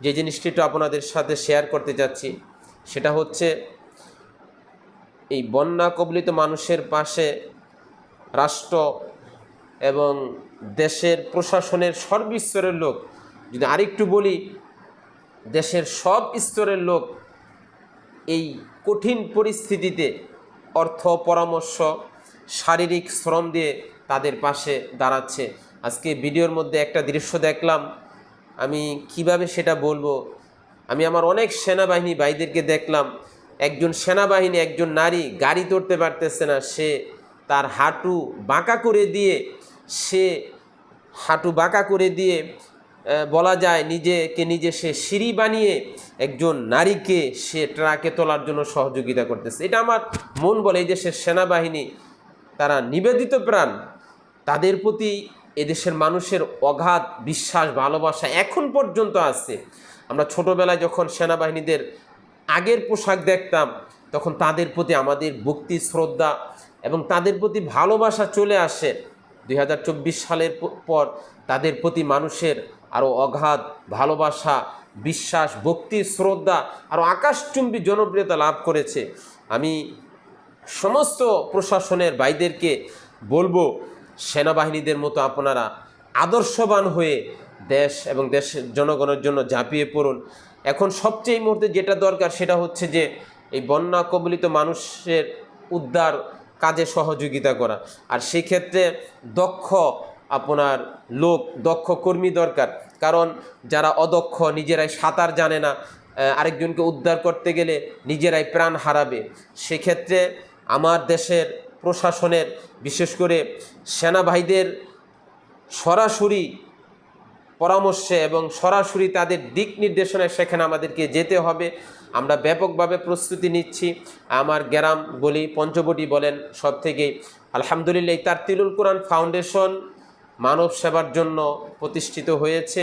যে জিনিসটি একটু আপনাদের সাথে শেয়ার করতে যাচ্ছি সেটা হচ্ছে এই বন্যা কবলিত মানুষের পাশে রাষ্ট্র এবং দেশের প্রশাসনের সর্বস্তরের লোক, যদি আরেকটু বলি, দেশের সব স্তরের লোক এই কঠিন পরিস্থিতিতে অর্থ পরামর্শ, শারীরিক শ্রম দিয়ে তাদের পাশে দাঁড়াচ্ছে। আজকে ভিডিওর মধ্যে একটা দৃশ্য দেখলাম। আমি কীভাবে সেটা বলব? আমি আমার অনেক সেনাবাহিনী ভাইদেরকে দেখলাম। একজন সেনাবাহিনী, একজন নারী গাড়ি তুলতে পারতেছে না। সে তার হাঁটু বাঁকা করে দিয়ে, সে হাঁটু বাঁকা করে দিয়ে বলা যায় নিজেকে নিজে সে সিঁড়ি বানিয়ে একজন নারীকে সে ট্রাকে তোলার জন্য সহযোগিতা করতেছে। এটা আমার মন বলে এই দেশের সেনাবাহিনী, তারা নিবেদিত প্রাণ। তাদের প্রতি এদেশের মানুষের অগাধ বিশ্বাস, ভালোবাসা এখন পর্যন্ত আছে। আমরা ছোটোবেলায় যখন সেনাবাহিনীদের আগের পোশাক দেখতাম, তখন তাদের প্রতি আমাদের ভক্তি, শ্রদ্ধা এবং তাদের প্রতি ভালোবাসা চলে আসে। দু হাজার চব্বিশ সালের পর তাদের প্রতি মানুষের আরও অগাধ ভালোবাসা, বিশ্বাস, ভক্তি, শ্রদ্ধা আরও আকাশচুম্বী জনপ্রিয়তা লাভ করেছে। আমি সমস্ত প্রশাসনের ভাইদেরকে বলব সেনাবাহিনীদের মতো আপনারা আদর্শবান হয়ে দেশ এবং দেশের জনগণের জন্য ঝাঁপিয়ে পড়ুন। এখন সবচেয়ে মুহূর্তে যেটা দরকার সেটা হচ্ছে যে এই বন্যা কবলিত মানুষের উদ্ধার কাজে সহযোগিতা করা। আর সেই ক্ষেত্রে দক্ষ আপনার লোক, দক্ষ কর্মী দরকার। কারণ যারা অদক্ষ নিজেরাই সাঁতার জানে না আরেকজনকে উদ্ধার করতে গেলে নিজেরাই প্রাণ হারাবে। সেক্ষেত্রে আমার দেশের প্রশাসনের বিশেষ করে সেনাবাহিনীদের সরাসরি পরামর্শে এবং সরাসরি তাদের দিক নির্দেশনায় সেখানে আমাদেরকে যেতে হবে। আমরা ব্যাপকভাবে প্রস্তুতি নিচ্ছি। আমার গ্রাম বলি পঞ্চবটি বলেন সব থেকে আলহামদুলিল্লাহ তার তিলুল কোরআন ফাউন্ডেশন মানব সেবার জন্য প্রতিষ্ঠিত হয়েছে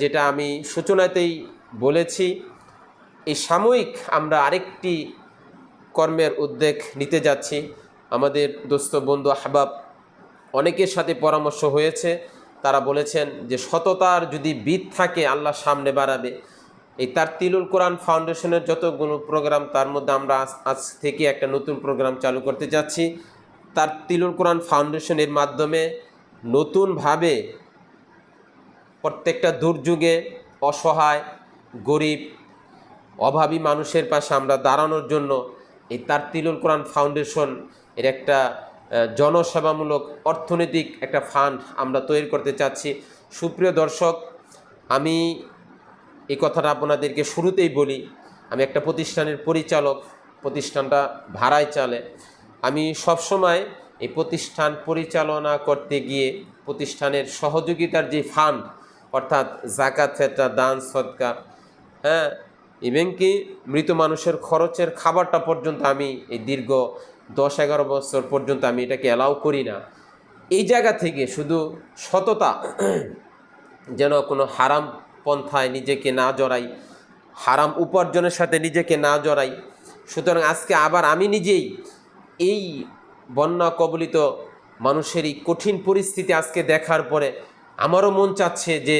যেটা আমি সূচনাতেই বলেছি। এই সাময়িক আমরা আরেকটি কর্মের উদ্যোগ নিতে যাচ্ছি। আমাদের দোস্ত বন্ধু আহবাব অনেকের সাথে পরামর্শ হয়েছে। তারা বলেছেন যে সততার যদি বিদ থাকে, আল্লাহ সামনে বাড়াবে। এই তার তিলুল কোরআন ফাউন্ডেশনের যতগুলো প্রোগ্রাম, তার মধ্যে আমরা আজ থেকে একটা নতুন প্রোগ্রাম চালু করতে যাচ্ছি। তার তিলুল কোরআন ফাউন্ডেশনের মাধ্যমে নতুনভাবে প্রত্যেকটা দুর্যোগে অসহায়, গরিব, অভাবী মানুষের পাশে আমরা দাঁড়ানোর জন্য এই তার তিলুল কোরআন ফাউন্ডেশন এর একটা জনসেবামূলক অর্থনৈতিক একটা ফান্ড আমরা তৈরি করতে চাচ্ছি। সুপ্রিয় দর্শক, আমি এই কথাটা আপনাদেরকে শুরুতেই বলি। আমি একটা প্রতিষ্ঠানের পরিচালক, প্রতিষ্ঠানটা ভাড়ায় চলে। আমি সবসময় এই প্রতিষ্ঠান পরিচালনা করতে গিয়ে প্রতিষ্ঠানের সহযোগিতার যে ফান্ড অর্থাৎ জাকাত, ফেতরা, দান, সদকা হ্যাঁ ইভেন কি মৃত মানুষের খরচের খাবারটা পর্যন্ত আমি এই দীর্ঘ দশ এগারো বছর পর্যন্ত আমি এটাকে অ্যালাউ করি না। এই জায়গা থেকে শুধু সততা, যেন কোনো হারাম পন্থায় নিজেকে না জড়াই, হারাম উপার্জনের সাথে নিজেকে না জড়াই। সুতরাং আজকে আবার আমি নিজেই এই বন্যা কবলিত মানুষের এই কঠিন পরিস্থিতি আজকে দেখার পরে আমারও মন চাচ্ছে যে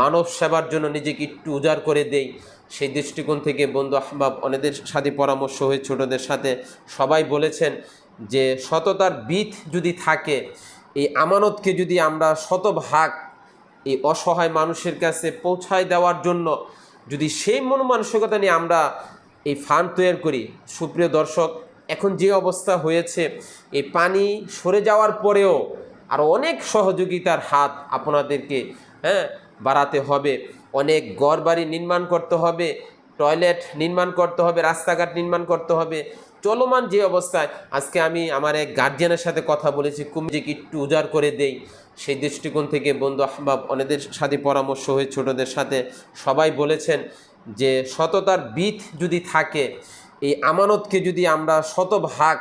মানব সেবার জন্য নিজেকে একটু উজাড় করে দেই। সেই দৃষ্টিকোণ থেকে বন্ধু আহবাব অনেদের সাথে পরামর্শ হয়ে ছোটদের সাথে সবাই বলেছেন যে, সততার বিথ যদি থাকে, এই আমানতকে যদি আমরা শতভাগ এই অসহায় মানুষের কাছে পৌঁছায় দেওয়ার জন্য যদি সেই মন মানসিকতা নিয়ে আমরা এই ফান্ড তৈরি করি। সুপ্রিয় দর্শক, এখন যে অবস্থা হয়েছে, এই পানি সরে যাওয়ার পরেও আরও অনেক সহযোগিতার হাত আপনাদেরকে হ্যাঁ বাড়াতে হবে। অনেক ঘর বাড়ি নির্মাণ করতে হবে, টয়লেট নির্মাণ করতে হবে, রাস্তাঘাট নির্মাণ করতে হবে। চলমান যে অবস্থায়, আজকে আমি আমার এক গার্জিয়ানের সাথে কথা বলেছি কুমিজিকে একটু উজাড় করে দেই। সেই দৃষ্টিকোণ থেকে বন্ধু আহবাব, অনেদের সাথে পরামর্শ হয়ে ছোটদের সাথে সবাই বলেছেন যে, সততার বিথ যদি থাকে, এই আমানতকে যদি আমরা শতভাগ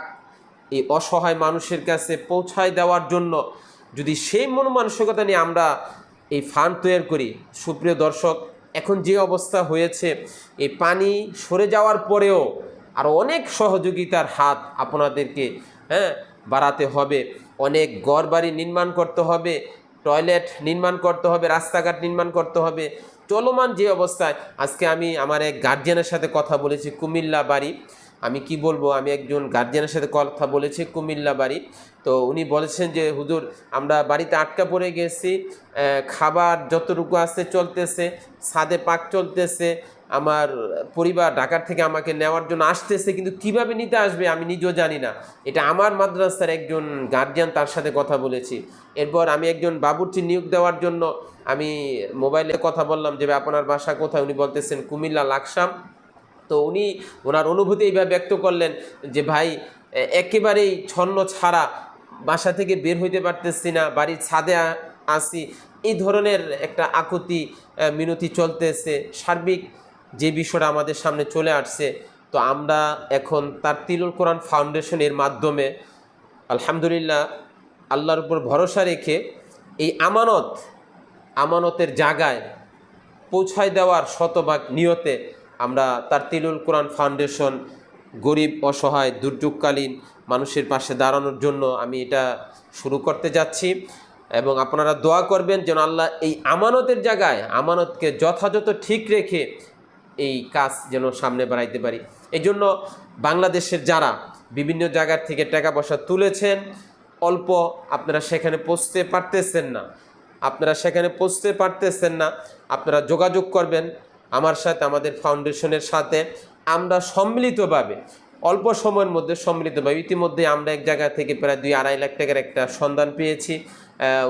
এই অসহায় মানুষের কাছে পৌঁছায় দেওয়ার জন্য, যদি সেই মন মানসিকতা নিয়ে আমরা এই ফান্ড তৈরি করি। সুপ্রিয় দর্শক, এখন যে অবস্থা হয়েছে, এই পানি সরে যাওয়ার পরেও আরও অনেক সহযোগিতার হাত আপনাদেরকে হ্যাঁ বাড়াতে হবে। অনেক ঘর বাড়ি নির্মাণ করতে হবে, টয়লেট নির্মাণ করতে হবে, রাস্তাঘাট নির্মাণ করতে হবে। চলমান যে অবস্থায়, আজকে আমি আমার এক গার্জিয়ানের সাথে কথা বলেছি, কুমিল্লা বাড়ি। আমি কি বলব, আমি একজন গার্জিয়ানের সাথে কথা বলেছি কুমিল্লা বাড়ি। তো উনি বলেছেন যে, হুজুর, আমরা বাড়িতে আটকা পড়ে গেছি খাবার যতটুকু আছে চলতেছে, ছাদে পাক চলতেছে, আমার পরিবার ঢাকার থেকে আমাকে নেওয়ার জন্য আসতেছে, কিন্তু কীভাবে নিতে আসবে আমি নিজেও জানি না। এটা আমার মাদ্রাসার একজন গার্জিয়ান তার সাথে কথা বলেছি। এরপর আমি একজন বাবুর্চি নিয়োগ দেওয়ার জন্য আমি মোবাইলে কথা বললাম যে আপনার বাসা কোথায়? উনি বলতেছেন, কুমিল্লা লাকসাম। তো উনি ওনার অনুভূতি এইভাবে ব্যক্ত করলেন যে, ভাই একেবারেই ছন্ন ছাড়া বাসা থেকে বের হইতে পারতেছি না, বাড়ির ছাদে আসি এই ধরনের একটা আকুতি মিনতি চলতেছে। সার্বিক যে বিষয়টা আমাদের সামনে চলে আসছে, তো আমরা এখন তার তিলুল কোরআন ফাউন্ডেশনের মাধ্যমে আলহামদুলিল্লাহ আল্লাহর উপর ভরসা রেখে এই আমানত, আমানতের জায়গায় পৌঁছায় দেওয়ার শতভাগ নিয়তে আমরা তার তিলুল কোরআন ফাউন্ডেশন গরিব, অসহায়, দুর্যোগকালীন মানুষের পাশে দাঁড়ানোর জন্য আমি এটা শুরু করতে যাচ্ছি এবং আপনারা দোয়া করবেন যেন আল্লাহ এই আমানতের জায়গায় আমানতকে যথাযথ ঠিক রেখে এই কাজ যেন সামনে বাড়াইতে পারি। এই জন্য বাংলাদেশের যারা বিভিন্ন জায়গার থেকে টাকা পয়সা তুলেছেন, অল্প আপনারা সেখানে পৌঁছতে পারতেছেন না। আপনারা সেখানে পৌঁছতে পারতেছেন না। আপনারা যোগাযোগ করবেন। আমার সাথে আমাদের ফাউন্ডেশনের সাথে আমরা সম্মিলিতভাবে অল্প সময়ের মধ্যে সম্মিলিতভাবে ইতিমধ্যে আমরা এক জায়গা থেকে প্রায় দুই আড়াই লাখ টাকার একটা সন্ধান পেয়েছি।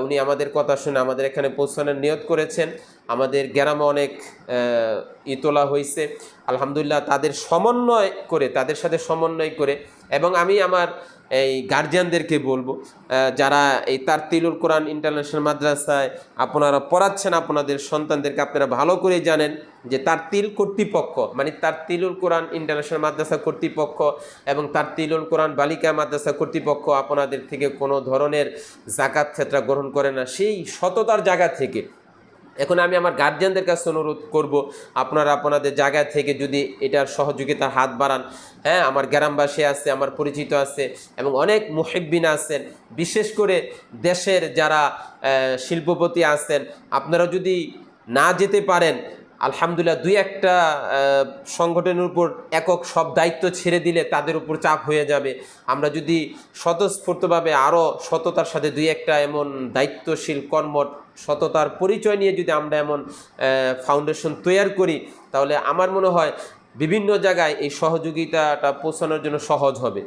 উনি আমাদের কথা শুনে আমাদের এখানে পৌঁছানোর নিয়ত করেছেন। আমাদের গ্রামে অনেক আহ, ই তোলা হয়েছে। আলহামদুলিল্লাহ তাদের সমন্বয় করে তাদের সাথে সমন্বয় করে এবং আমি আমার এই গার্জিয়ানদেরকে বলব যারা এই তার তিলুল কোরআন ইন্টারন্যাশনাল মাদ্রাসায় আপনারা পড়াচ্ছেন আপনাদের সন্তানদেরকে আপনারা ভালো করে জানেন। যে তার তিল কর্তৃপক্ষ মানে তার তিলুল কোরআন ইন্টারন্যাশনাল মাদ্রাসা কর্তৃপক্ষ এবং তার তিলুল কোরআন বালিকা মাদ্রাসা কর্তৃপক্ষ আপনাদের থেকে কোনো ধরনের জাকাত ক্ষেত্রা গ্রহণ করে না। সেই সততার জায়গা থেকে। এখন আমি আমার গার্জিয়ানদের কাছে অনুরোধ করব, আপনারা আপনাদের জায়গা থেকে যদি এটার সহযোগিতার হাত বাড়ান। হ্যাঁ আমার গ্রামবাসী আছে, আমার পরিচিত আছে এবং অনেক মুহিব্বিন আছেন। বিশেষ করে দেশের যারা শিল্পপতি আছেন, আপনারা যদি না যেতে পারেন আলহামদুলিল্লাহ, দুই একটা সংগঠনের উপর একক সব দায়িত্ব ছেড়ে দিলে তাদের উপর চাপ হয়ে যাবে। আমরা যদি স্বতঃস্ফূর্তভাবে আরও সততার সাথে দুই একটা এমন দায়িত্বশীল কর্মট সততার পরিচয় নিয়ে যদি আমরা এমন ফাউন্ডেশন তৈরি করি, তাহলে আমার মনে হয় বিভিন্ন জায়গায় এই সহযোগিতাটা পৌঁছানোর জন্য সহজ হবে।